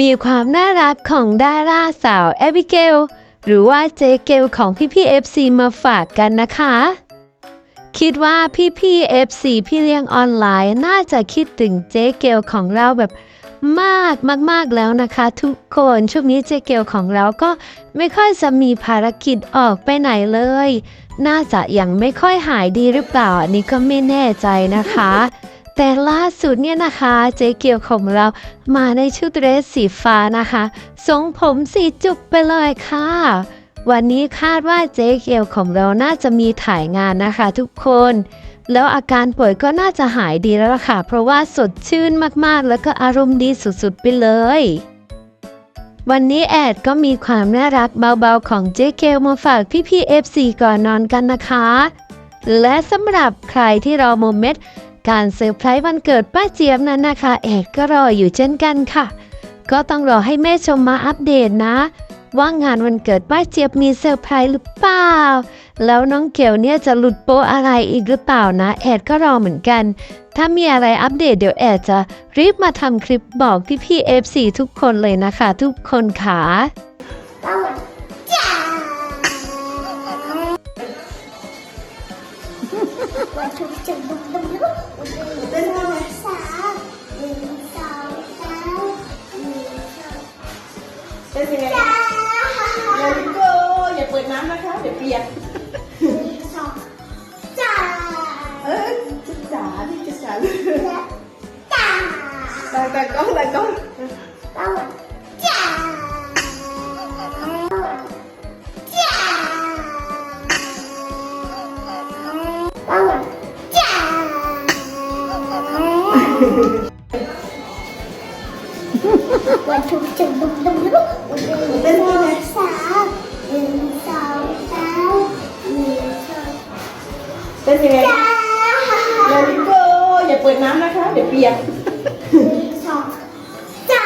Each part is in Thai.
มีความน่ารักของดาราสาวแอบิเกล หรือว่าเจเกลของพี่พี่เอฟซีมาฝากกันนะคะ คิดว่าพี่พี่เอฟซีพี่เลี้ยงออนไลน์น่าจะคิดถึงเจเกลของเราแบบมากมากๆแล้วนะคะ ทุกคนช่วงนี้เจเกลของเราก็ไม่ค่อยจะมีภารกิจออกไปไหนเลย น่าจะยังไม่ค่อยหายดีหรือเปล่าอันนี้ก็ไม่แน่ใจนะคะ แต่ล่าสุดเนี่ยนะคะเจ๊เกียวของเรามาในชุดเดรสสีฟ้านะคะทรงผมสีจุกไปเลยค่ะ วันนี้คาดว่าเจ๊เกียวของเราน่าจะมีถ่ายงานนะคะทุกคน แล้วอาการป่วยก็น่าจะหายดีแล้วล่ะค่ะ เพราะว่าสดชื่นมากๆ แล้วก็อารมณ์ดีสุดๆไปเลยวันนี้แอดก็มีความน่ารักเบาๆของเจ๊เกลมาฝากพี่ๆ FC ก่อนนอนกันนะคะ และสำหรับใครที่รอโมเมนต์ การเซอร์ไพรส์วันเกิดป้าเจี๊ยบนั้นนะคะแอดก็รออยู่เช่นกันค่ะ ก็ต้องรอให้แม่ชมมาอัปเดตนะ ว่างานวันเกิดป้าเจี๊ยบมีเซอร์ไพรส์หรือเปล่า แล้วน้องเกลเนี่ยจะหลุดโปะอะไรอีกหรือเปล่านะแอดก็รอเหมือนกัน ถ้ามีอะไรอัปเดตเดี๋ยวแอดจะรีบมาทำคลิปบอกพี่ๆ FC ทุกคนเลยนะคะ ทุกคนค่ะวันทุกจุดบุ้มบุ้มบุ้มเต้นยังไงสา เป็นยังไง สาม อย่าลิโกอย่าเปิดน้ำนะคะ เดี๋ยวเปียก หนึ่งสองสาม เออจุดจ๋าที่จุดจ๋า และสาม แต่แต่กล้องแต่ก วันทุกจุดบุ้มบุ้มบุ้มเต้นยังไงสามหนึ่งสองสามหนึ่งสอง เป็นยังไง จ้า อย่าลิโกอย่าเปิดน้ำนะคะ เดี๋ยวเปียก หนึ่งสองจ้า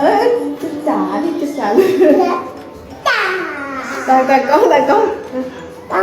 เออจุดจ๋าที่จุดจ๋า และจ้า แต่แต่กล้องแต่กล้อง ต้อ